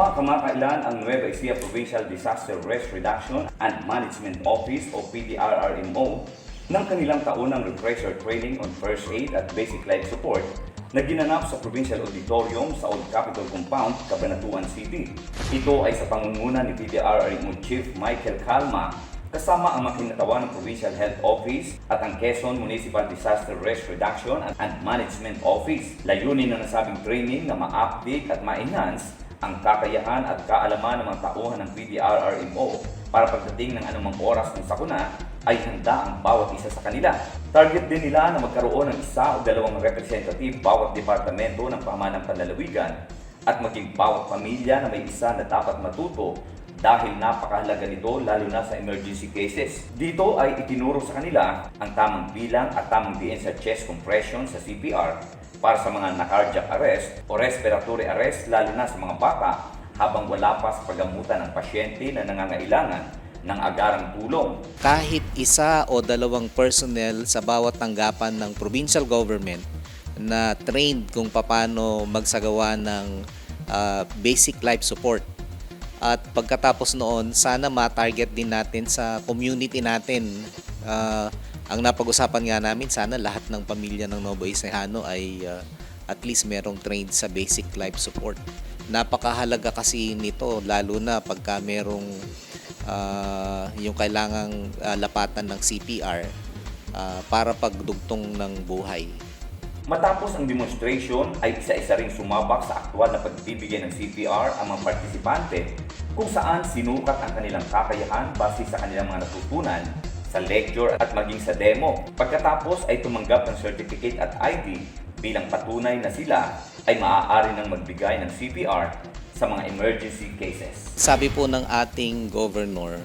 Nagdiwa kamakailan ang Nueva Ecija Provincial Disaster Risk Reduction and Management Office o PDRRMO ng kanilang taunang refresher training on first aid at basic life support na ginanap sa Provincial Auditorium sa Old Capitol Compound, Cabanatuan City. Ito ay sa pangunguna ni PDRRMO Chief Michael Calma kasama ang makinatawan ng Provincial Health Office at ang Quezon Municipal Disaster Risk Reduction and Management Office. Layunin ng nasabing training na ma-update at ma-enhance ang kakayahan at kaalaman ng mga tauhan ng PDRRMO para pagdating ng anumang oras ng sakuna ay handa ang bawat isa sa kanila. Target din nila na magkaroon ng isa o dalawang representative bawat departamento ng pamanang panlalawigan at maging bawat pamilya na may isa na dapat matuto dahil napakahalaga nito lalo na sa emergency cases. Dito ay itinuro sa kanila ang tamang bilang at tamang diin sa chest compression sa CPR para sa mga na-cardiac arrest o respiratory arrest lalo na sa mga bata habang wala pa sa paggamutan ng pasyente na nangangailangan ng agarang tulong. kahit isa o dalawang personnel sa bawat tanggapan ng provincial government na trained kung paano magsagawa ng ah, basic life support. At pagkatapos noon, sana ma-target din natin sa community natin. Ah, ang napag-usapan nga namin, sana lahat ng pamilya ng Novo Ecijano ay ah, at least merong trained sa basic life support. Napakahalaga kasi nito, lalo na pagka merong ah, yung kailangang ah, lapatan ng CPR ah, para pagdugtong ng buhay. Matapos ang demonstration ay isa-isa ring sumabak sa aktwal na pagbibigay ng CPR ang mga partisipante kung saan sinukat ang kanilang kakayahan base sa kanilang mga natutunan sa lecture at maging sa demo. Pagkatapos ay tumanggap ng certificate at ID bilang patunay na sila ay maaari nang magbigay ng CPR sa mga emergency cases. Sabi po ng ating governor,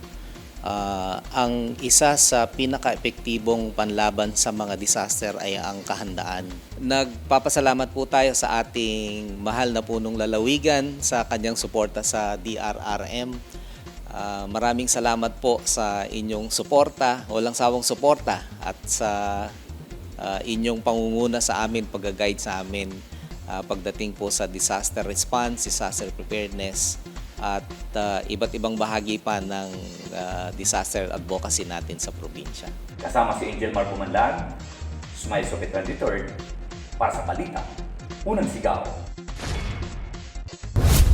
ah, ang isa sa pinaka-epektibong panlaban sa mga disaster ay ang kahandaan. Nagpapasalamat po tayo sa ating mahal na punong lalawigan sa kanyang suporta sa DRRM. Ah, maraming salamat po sa inyong suporta, walang sawang suporta at sa ah, inyong pangunguna sa amin, pag-guide sa amin ah, pagdating po sa disaster response, disaster preparedness at ah, iba't ibang bahagi pa ng ah, disaster advocacy natin sa probinsya. Kasama si Angel Mar Bumanlag, Smile Sopet 23rd, para sa balita. Unang sigaw.